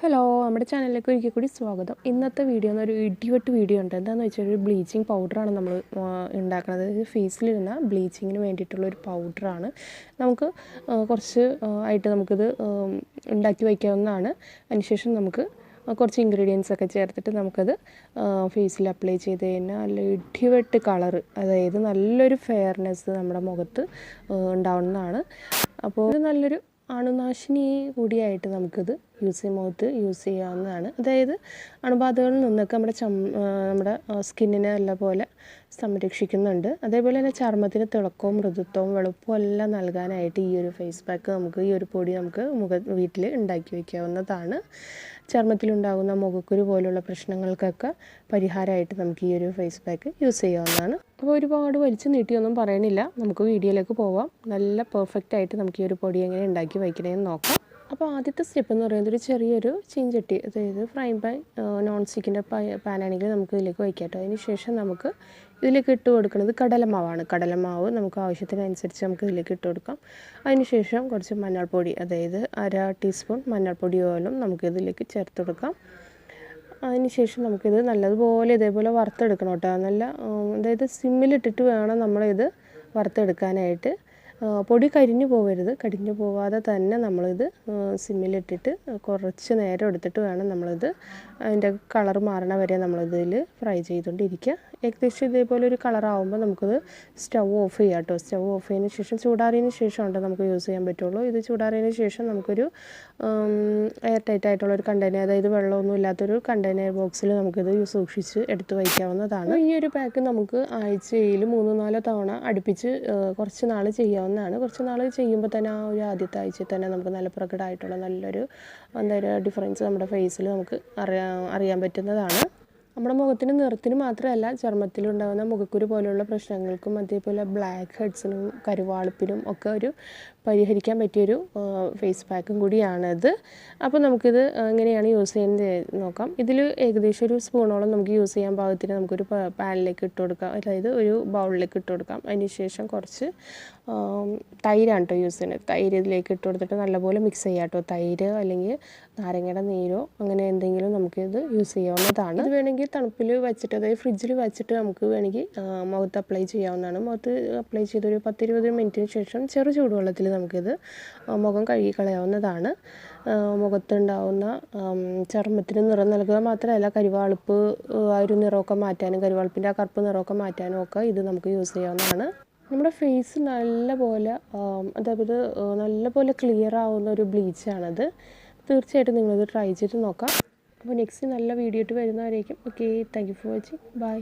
നമ്മുടെ ചാനലിലേക്ക് ഒരിക്കൽ കൂടി സ്വാഗതം. ഇന്നത്തെ വീഡിയോ എന്നൊരു ഇടിവെട്ട് വീഡിയോ ഉണ്ട്. എന്താണെന്ന് വെച്ചാൽ ഒരു ബ്ലീച്ചിങ് പൗഡറാണ് നമ്മൾ ഉണ്ടാക്കുന്നത്. ഫേസിലിരുന്ന ബ്ലീച്ചിങ്ങിന് വേണ്ടിയിട്ടുള്ള ഒരു പൗഡറാണ്. നമുക്ക് കുറച്ച് ആയിട്ട് നമുക്കിത് ഉണ്ടാക്കി വയ്ക്കാവുന്നതാണ്. അതിനുശേഷം നമുക്ക് കുറച്ച് ഇൻഗ്രീഡിയൻസ് ഒക്കെ ചേർത്തിട്ട് നമുക്കത് ഫേസിൽ അപ്ലൈ ചെയ്ത് കഴിഞ്ഞാൽ നല്ല ഇടിവെട്ട് കളറ് അതായത് നല്ലൊരു ഫെയർനെസ് നമ്മുടെ മുഖത്ത് ഉണ്ടാവുന്നതാണ്. അപ്പോൾ നല്ലൊരു അണുനാശിനി കൂടിയായിട്ട് നമുക്കിത് യൂസ് ചെയ്യുമ്പോൾ യൂസ് ചെയ്യാവുന്നതാണ്. അതായത് അണുബാധകളിൽ നിന്നൊക്കെ നമ്മുടെ ചം നമ്മുടെ സ്കിന്നിനെ നല്ലപോലെ സംരക്ഷിക്കുന്നുണ്ട്. അതേപോലെ തന്നെ ചർമ്മത്തിന് തിളക്കവും മൃദുത്വവും വെളുപ്പവും എല്ലാം നൽകാനായിട്ട് ഈ ഒരു ഫേസ് പാക്ക് നമുക്ക് ഈ ഒരു പൊടി നമുക്ക് മുഖ വീട്ടിൽ ഉണ്ടാക്കി വയ്ക്കാവുന്നതാണ് ചർമ്മത്തിലുണ്ടാകുന്ന മുഖക്കുരു പോലുള്ള പ്രശ്നങ്ങൾക്കൊക്കെ പരിഹാരമായിട്ട് നമുക്ക് ഈ ഒരു ഫേസ് പാക്ക് യൂസ് ചെയ്യാവുന്നതാണ്. അപ്പോൾ ഒരുപാട് വലിച്ചു നീട്ടിയൊന്നും പറയണില്ല. നമുക്ക് വീഡിയോയിലേക്ക് പോവാം. നല്ല പെർഫെക്റ്റ് ആയിട്ട് നമുക്ക് ഈ ഒരു പൊടി എങ്ങനെ ഉണ്ടാക്കി വയ്ക്കണമെന്ന് നോക്കാം. അപ്പോൾ ആദ്യത്തെ സ്റ്റെപ്പ് എന്ന് പറയുന്നത് ഒരു ചെറിയൊരു ചീഞ്ചട്ടി അതായത് ഫ്രൈ പാൻ നോൺ സ്റ്റിക്കിന്റെ പാനാണെങ്കിൽ നമുക്ക് ഇതിലേക്ക് വയ്ക്കാം കേട്ടോ. അതിന് ശേഷം നമുക്ക് ഇതിലേക്ക് ഇട്ട് കൊടുക്കുന്നത് കടലമാവാണ്. കടലമാവ് നമുക്ക് ആവശ്യത്തിനനുസരിച്ച് നമുക്ക് ഇതിലേക്ക് ഇട്ട് കൊടുക്കാം. അതിനുശേഷം കുറച്ച് മഞ്ഞൾപ്പൊടി അതായത് അര ടീസ്പൂൺ മഞ്ഞൾപ്പൊടി ഓയിലും നമുക്ക് ഇതിലേക്ക് ചേർത്ത് കൊടുക്കാം. അതിനുശേഷം നമുക്കിത് നല്ലതുപോലെ ഇതേപോലെ വറുത്തെടുക്കണം കേട്ടോ. നല്ല അതായത് സിമ്മിലിട്ടിട്ട് വേണം നമ്മളിത് വറുത്തെടുക്കാനായിട്ട്. പൊടി കരിഞ്ഞു പോകരുത് കരിഞ്ഞു പോവാതെ തന്നെ നമ്മളിത് സിമ്മിലിട്ടിട്ട് കുറച്ച് നേരം എടുത്തിട്ട് വേണം നമ്മളിത് അതിന്റെ കളർ മാറണ വരെ നമ്മളിതിൽ ഫ്രൈ ചെയ്തുകൊണ്ടിരിക്കുക. ഏകദേശം ഇതേപോലെ ഒരു കളറാവുമ്പോൾ നമുക്കിത് സ്റ്റൗ ഓഫ് ചെയ്യാം കേട്ടോ. സ്റ്റൗ ഓഫ് ചെയ്യുന്ന ശേഷം ചൂടാറിയതിന് ശേഷം ഉണ്ട് നമുക്ക് യൂസ് ചെയ്യാൻ പറ്റുള്ളൂ. ഇത് ചൂടാറിയതിന് ശേഷം നമുക്കൊരു എയർ ടൈറ്റ് ആയിട്ടുള്ള ഒരു കണ്ടെയ്നർ അതായത് വെള്ളമൊന്നും ഇല്ലാത്തൊരു കണ്ടെയ്നർ ബോക്സിൽ നമുക്കിത് സൂക്ഷിച്ച് എടുത്തു വയ്ക്കാവുന്നതാണ്. ഈ ഒരു പാക്ക് നമുക്ക് ആഴ്ചയിൽ മൂന്ന് നാലോ തവണ അടുപ്പിച്ച് കുറച്ച് നാൾ ചെയ്യാവുന്നതാണ് കുറച്ച് നാൾ ചെയ്യുമ്പോൾ തന്നെ ആ ഒരു ആദ്യത്തെ ആഴ്ചയിൽ തന്നെ നമുക്ക് നല്ല പ്രകടമായിട്ടുള്ള നല്ലൊരു എന്താ പറയുക ഡിഫറൻസ് നമ്മുടെ ഫേസിൽ നമുക്ക് അറിയാൻ അറിയാൻ പറ്റുന്നതാണ്. നമ്മുടെ മുഖത്തിന് നിറത്തിന് മാത്രമല്ല ചർമ്മത്തിലുണ്ടാകുന്ന മുഖക്കുരു പോലുള്ള പ്രശ്നങ്ങൾക്കും അതേപോലെ ബ്ലാക്ക് ഹെഡ്സിനും കരുവാളിപ്പിനും ഒക്കെ ഒരു പരിഹരിക്കാൻ പറ്റിയൊരു ഫേസ് പാക്കും കൂടിയാണിത്. അപ്പോൾ നമുക്കിത് എങ്ങനെയാണ് യൂസ് ചെയ്യുന്നത് നോക്കാം. ഇതിൽ ഏകദേശം ഒരു സ്പൂണോളം നമുക്ക് യൂസ് ചെയ്യാൻ പാകത്തിന് നമുക്കൊരു പാനിലേക്ക് ഇട്ട് കൊടുക്കാം. അതായത് ഒരു ബൗളിലേക്ക് ഇട്ട് കൊടുക്കാം. അതിന് ശേഷം കുറച്ച് തൈരാണ് കേട്ടോ യൂസ് ചെയ്യുന്നത്. തൈര് ഇതിലേക്ക് ഇട്ട് കൊടുത്തിട്ട് നല്ലപോലെ മിക്സ് ചെയ്യാം കേട്ടോ തൈര് അല്ലെങ്കിൽ നാരങ്ങയുടെ നീരോ അങ്ങനെ എന്തെങ്കിലും നമുക്കിത് യൂസ് ചെയ്യാവുന്നതാണ്. ഇത് വേണമെങ്കിൽ തണുപ്പിൽ വെച്ചിട്ട് അതായത് ഫ്രിഡ്ജിൽ വെച്ചിട്ട് നമുക്ക് വേണമെങ്കിൽ മുഖത്ത് അപ്ലൈ ചെയ്യാവുന്നതാണ്. മുഖത്ത് അപ്ലൈ ചെയ്തൊരു പത്തിരുപത് മിനിറ്റിന് ശേഷം ചെറു ചൂടുവെള്ളത്തിൽ നമുക്കിത് മുഖം കഴുകി കളയാവുന്നതാണ്. മുഖത്തുണ്ടാവുന്ന ചർമ്മത്തിന് നിറം നൽകുക മാത്രമല്ല കരിവാളിപ്പ് ആ ഒരു നിറമൊക്കെ മാറ്റാനും കരിവാളിപ്പിന്റെ ആ കറുപ്പ് നിറമൊക്കെ മാറ്റാനും ഒക്കെ ഇത് നമുക്ക് യൂസ് ചെയ്യാവുന്നതാണ്. നമ്മുടെ ഫേസ് നല്ലപോലെ അതായത് നല്ലപോലെ ക്ലിയർ ആവുന്ന ഒരു ബ്ലീച്ചാണത് തീർച്ചയായിട്ടും നിങ്ങളിത് ട്രൈ ചെയ്ത് നോക്കാം. അപ്പോൾ നെക്സ്റ്റ് നല്ല വീഡിയോ ആയിട്ട് വരുന്നവരേക്കും. Okay thank you for watching bye